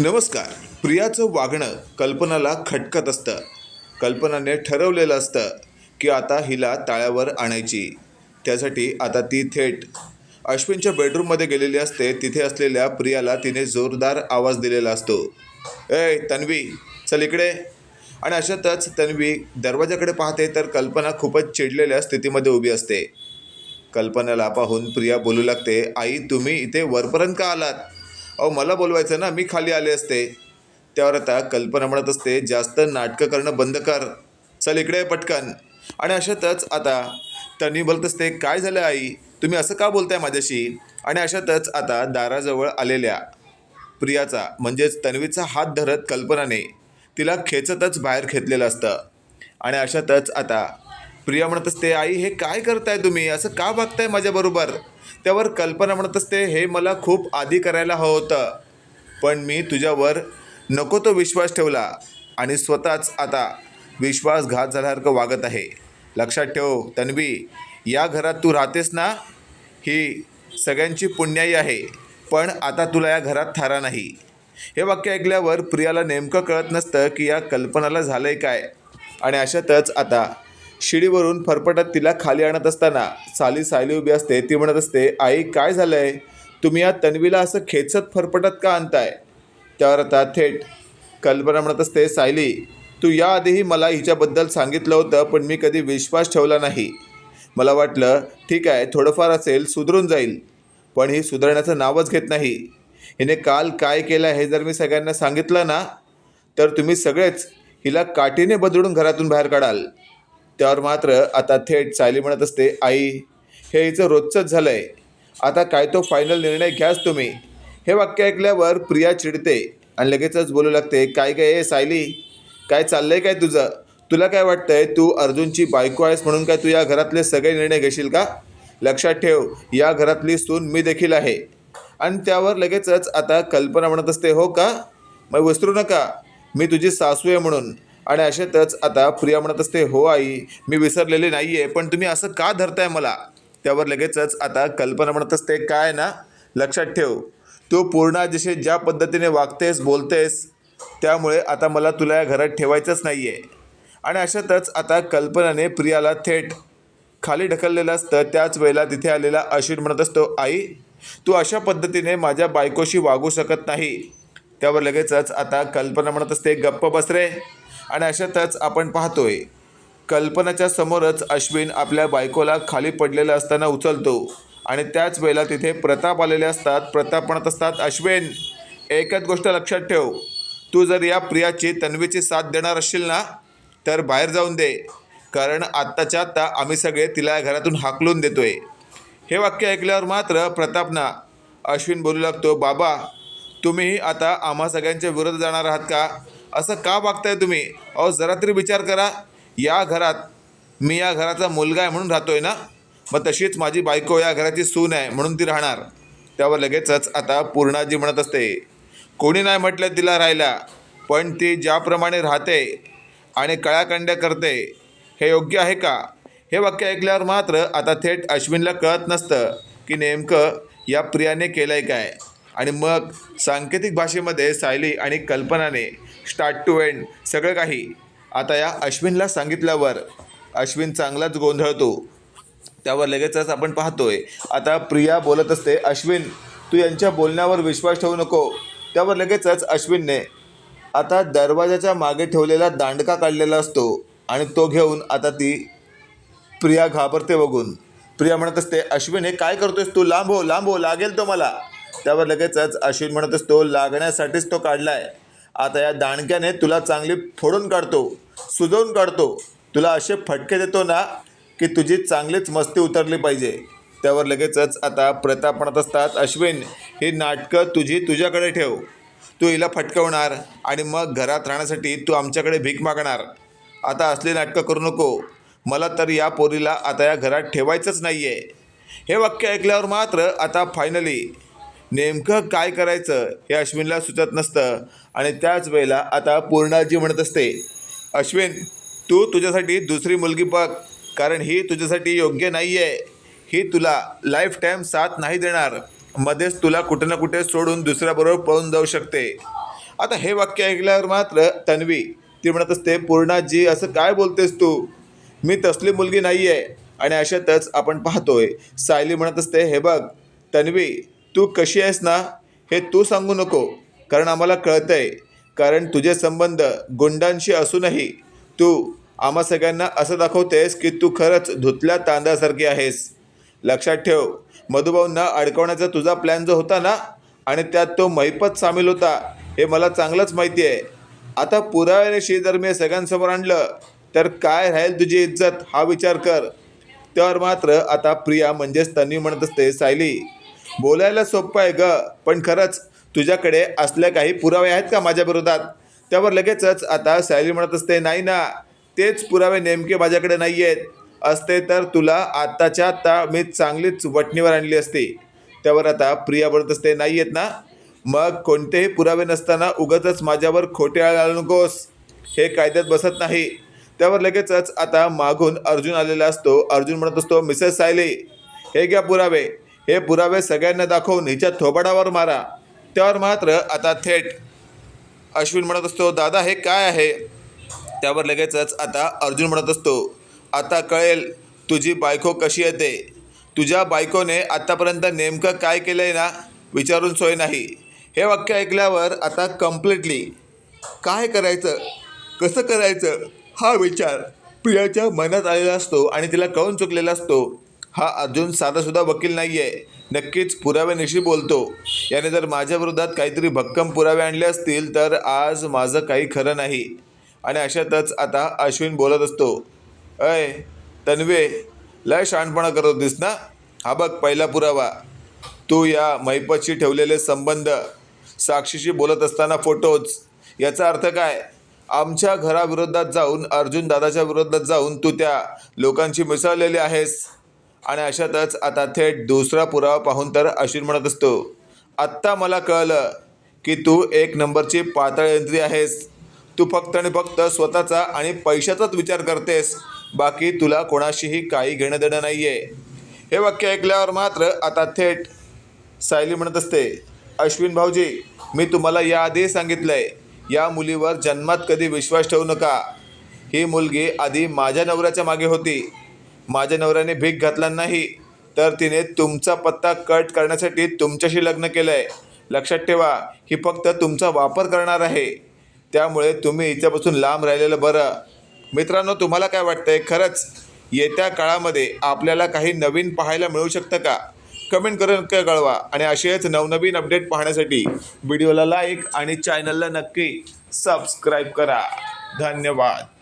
नमस्कार. प्रियाचं वागणं कल्पनाला खटकत असतं. कल्पनाने ठरवलेलं असतं की आता हिला ताळ्यावर आणायची. त्यासाठी आता ती थेट. अश्विनच्या बेडरूममध्ये गेलेली असते. तिथे असलेल्या प्रियाला तिने जोरदार आवाज दिलेला असतो. ए तन्वी चल इकडे. आणि अशातच तन्वी दरवाजाकडे पाहते तर कल्पना खूपच चिडलेल्या स्थितीमध्ये उभी असते. कल्पनाला पाहून प्रिया बोलू लागते आई तुम्ही इथे वरपर्यंत का आलात? अहो मला बोलवायचं ना मी खाली आले असते. त्यावर आता कल्पना म्हणत असते जास्त नाटकं करणं बंद कर. चल इकडे पटकन. आणि अशातच आता तन्वी बोलत असते काय झालं आई? तुम्ही असं का बोलताय माझ्याशी? आणि अशातच आता दाराजवळ आलेल्या प्रियाचा म्हणजेच तन्वीचा हात धरत कल्पनाने तिला खेचतच बाहेर खेचलेलं असतं. आणि अशातच आता प्रिया म्हणत असते आई हे काय करताय तुम्ही? असं का बघताय माझ्याबरोबर? त्यावर कल्पना म्हणत असते हे मला खूप आधी करायला हवं होतं पण मी तुझ्यावर नको तो विश्वास ठेवला आणि स्वतःच आता विश्वासघात झाल्यासारखं वागत आहे. लक्षात ठेव तन्वी या घरात तू राहतेस ना? ही सगळ्यांची पुण्याई आहे पण आता तुला या घरात थारा नाही. हे वाक्य ऐकल्यावर प्रियाला नेमकं कळत नसतं की या कल्पनाला झालं आहे काय. आणि अशातच आता शिडीवरून फरफटत तिला खाली आणत असताना साली सायली उभी असते. ती म्हणत असते आई काय झालं आहे तुम्ही या तन्वीला असं खेचत फरफटत का आणताय? त्यावर आता थेट कल्पना म्हणत असते सायली तू याआधीही मला हिच्याबद्दल सांगितलं होतं पण मी कधी विश्वास ठेवला नाही. मला वाटलं ठीक आहे थोडंफार असेल सुधरून जाईल पण ही सुधारण्याचं नावच घेत नाही. हिने काल काय केलं हे जर मी सगळ्यांना सांगितलं ना तर तुम्ही सगळेच हिला काठीने बदलून घरातून बाहेर काढाल. त्यावर मात्र आता थेट सायली म्हणत असते आई हे हिचं रोजचंच झालं आहे आता काय तो फायनल निर्णय घ्याच तुम्ही. हे वाक्य ऐकल्यावर प्रिया चिडते आणि लगेचच बोलू लागते काय काय हे सायली? काय चाललंय काय तुझं? तुला काय वाटतंय? तू अर्जुनची बायको आहेस म्हणून काय तू या घरातले सगळे निर्णय घेशील का? लक्षात ठेव या घरातली सून मी देखील आहे. आणि त्यावर लगेचच आता कल्पना म्हणत असते हो का? मग विसरू नका. मी तुझी सासू आहे म्हणून. आणि अशातच आता प्रिया म्हणत असते हो आई मी विसरलेले नाही आहे पण तुम्ही असं का धरताय मला? त्यावर लगेचच आता कल्पना म्हणत असते काय ना लक्षात ठेव तू पूर्ण जसे ज्या पद्धतीने वागतेस बोलतेस त्यामुळे आता मला तुला या घरात ठेवायचंच नाही आहे आणि अशातच आता कल्पनाने प्रियाला थेट खाली ढकललेलं असतं. त्याच वेळेला तिथे आलेला अश्विन म्हणत असतो आई तू अशा पद्धतीने माझ्या बायकोशी वागू शकत नाही. त्यावर लगेचच आता कल्पना म्हणत असते गप्प बसरे आणि अशातच आपण पाहतोय कल्पनाच्या समोरच अश्विन आपल्या बायकोला खाली पडलेलं असताना उचलतो आणि त्याच वेळेला तिथे प्रताप आलेले असतात. प्रताप म्हणत असतात अश्विन एकच गोष्ट लक्षात ठेव. तू जर या प्रियाची तन्वीची साथ देणार असशील ना तर बाहेर जाऊन दे. कारण आत्ताच्या आत्ता आम्ही सगळे तिला घरातून हाकलून देतोय. हे वाक्य ऐकल्यावर मात्र प्रतापना अश्विन बोलू लागतो बाबा तुम्ही आता आम्हा सगळ्यांच्या विरोधात जाणार आहात का? असं का वागताय तुम्ही? अहो जरा तरी विचार करा. या घरात मी या घराचा मुलगा आहे म्हणून राहतोय ना? मग तशीच माझी बायको या घराची सून आहे म्हणून ती राहणार. त्यावर लगेचच आता पूर्णाजी म्हणत असते कोणी नाही म्हटलं तिला राहायला पण ती ज्याप्रमाणे राहते आणि कळ्याकंड्या करते हे योग्य आहे का? हे वाक्य ऐकल्यावर मात्र आता थेट अश्विनला कळत नसतं की नेमकं या प्रियाने केलं आहे काय. आणि मग सांकेतिक भाषेमध्ये सायली आणि कल्पनाने स्टार्ट टू एंड सगळं काही. आता या अश्विनला सांगितल्यावर अश्विन चांगलाच गोंधळतो. त्यावर लगेचच आपण पाहतोय. आता प्रिया बोलत असते अश्विन तू यांच्या बोलण्यावर विश्वास ठेवू नको. त्यावर लगेचच अश्विनने आता दरवाजाच्या मागे ठेवलेला दांडका काढलेला असतो आणि तो घेऊन आता ती प्रिया घाबरते बघून. प्रिया म्हणत असते अश्विन हे काय करतोयस तू? लांब हो लांब हो लागेल तो मला. त्यावर लगेचच अश्विन म्हणत असतो लागण्यासाठीच तो काढला आहे आता या दाणक्याने तुला चांगली फोडून काढतो सुजवून काढतो. तुला असे फटके देतो ना की तुझी चांगलीच मस्ती उतरली पाहिजे. त्यावर लगेचच आता प्रताप म्हणत असतात अश्विन ही नाटकं तुझी तुझ्याकडे ठेव. तू हिला फटकवणार आणि मग घरात राहण्यासाठी तू आमच्याकडे भीक मागणार. आता असली नाटकं करू नको. मला तर या पोरीला आता या घरात ठेवायचंच नाही आहे हे वाक्य ऐकल्यावर मात्र आता फायनली नेमकं काय करायचं हे अश्विनला सुचत नसतं. आणि त्याच वेळेला आता पूर्णाजी म्हणत असते अश्विन तू तुझ्यासाठी दुसरी मुलगी बघ कारण ही तुझ्यासाठी योग्य नाही आहे ही तुला लाईफ टाईम साथ नाही देणार. मध्येच तुला कुठे ना कुठे सोडून दुसऱ्याबरोबर पळून जाऊ शकते. आता हे वाक्य ऐकल्यावर मात्र तन्वी ती म्हणत असते पूर्णाजी असं काय बोलतेस तू? मी तसली मुलगी नाही आहे आणि अशातच आपण पाहतोय सायली म्हणत असते हे बघ तन्वी तू कशी आहेस ना हे तू सांगू नको. कारण आम्हाला कळतंय. कारण तुझे संबंध गुंडांशी असूनही तू आम्हा सगळ्यांना असं दाखवतेस की तू खरंच धुतल्या तांदळासारखी आहेस. लक्षात ठेव मधुभाऊंना अडकवण्याचा तुझा प्लॅन जो होता ना आणि त्यात तो महिपत सामील होता हे मला चांगलंच माहिती आहे. आता पुराव्याशी जर मी सगळ्यांसमोर आणलं तर काय राहील तुझी इज्जत? हा विचार कर. त्यावर मात्र आता प्रिया म्हणजेच तन्वी म्हणत असते सायली बोलायला सोपं आहे ग. पण खरंच तुझ्याकडे असल्या काही पुरावे आहेत का माझ्या विरोधात? त्यावर लगेचच आता सायली म्हणत असते नाही ना तेच पुरावे नेमके माझ्याकडे नाही आहेत असते तर तुला आत्ताच्या आत्ता मी चांगलीच वटणीवर आणली असते. त्यावर आता प्रिया बोलत असते नाही आहेत ना. मग कोणतेही पुरावे नसताना उगाचच माझ्यावर खोटे आळ नकोस. हे कायद्यात बसत नाही. त्यावर लगेचच आता मागून अर्जुन आलेला असतो. अर्जुन म्हणत असतो मिसेस सायली हे घ्या पुरावे. हे पुरावे सगळ्यांना दाखवून हिच्या थोबाडावर मारा. त्यावर मात्र आता थेट. अश्विन म्हणत असतो दादा हे काय आहे? त्यावर लगेचच आता अर्जुन म्हणत असतो आता कळेल तुझी बायको कशी येते तुझ्या बायकोने आत्तापर्यंत नेमकं काय केलं आहे ना विचारून सोय नाही. हे वाक्य ऐकल्यावर आता कम्प्लिटली काय करायचं? कसं करायचं? हा विचार प्रियाच्या मनात आलेला असतो आणि तिला कळून चुकलेला असतो. हा अर्जुन साधासुद्धा वकील नाही आहे नक्कीच पुराव्यानिशी बोलतो. याने जर माझ्या विरोधात काहीतरी भक्कम पुरावे आणले असतील तर आज माझं काही खरं नाही. आणि अशातच आता अश्विन बोलत असतो. अय तन्वे लय शहाणपणा करत होतीस ना? हा बघ पहिला पुरावा. तू या मैपतशी ठेवलेले संबंध साक्षीशी बोलत असताना फोटोज याचा अर्थ काय? आमच्या घराविरोधात जाऊन अर्जुन दादाच्या विरोधात जाऊन तू त्या लोकांशी मिसळलेली आहेस. आणि अशातच आता थेट दुसरा पुरावा पाहून तर अश्विन म्हणत असतो आत्ता मला कळलं की तू एक नंबरची पातळ यंत्री आहेस. तू फक्त आणि फक्त स्वतःचा आणि पैशाचाच विचार करतेस. बाकी तुला कोणाशीही काही घेणं देणं नाही आहे हे वाक्य ऐकल्यावर मात्र आता थेट सायली म्हणत असते अश्विन भाऊजी मी तुम्हाला याआधी सांगितलं आहे या मुलीवर जन्मात कधी विश्वास ठेवू नका. ही मुलगी आधी माझ्या नवऱ्याच्या मागे होती. माझ्या नवऱ्याने भीक घातला नाही तर तिने तुमचा पत्ता कट करण्यासाठी तुमच्याशी लग्न केलं आहे लक्षात ठेवा ही फक्त तुमचा वापर करणार आहे. त्यामुळे तुम्ही हिच्यापासून लांब राहिलेलं बरं. मित्रांनो तुम्हाला काय वाटतंय? खरंच येत्या काळामध्ये आपल्याला काही नवीन पाहायला मिळू शकतं का? कमेंट करून नक्की कळवा. आणि असेच नवनवीन अपडेट पाहण्यासाठी व्हिडिओला लाईक आणि चॅनलला नक्की सबस्क्राईब करा. धन्यवाद.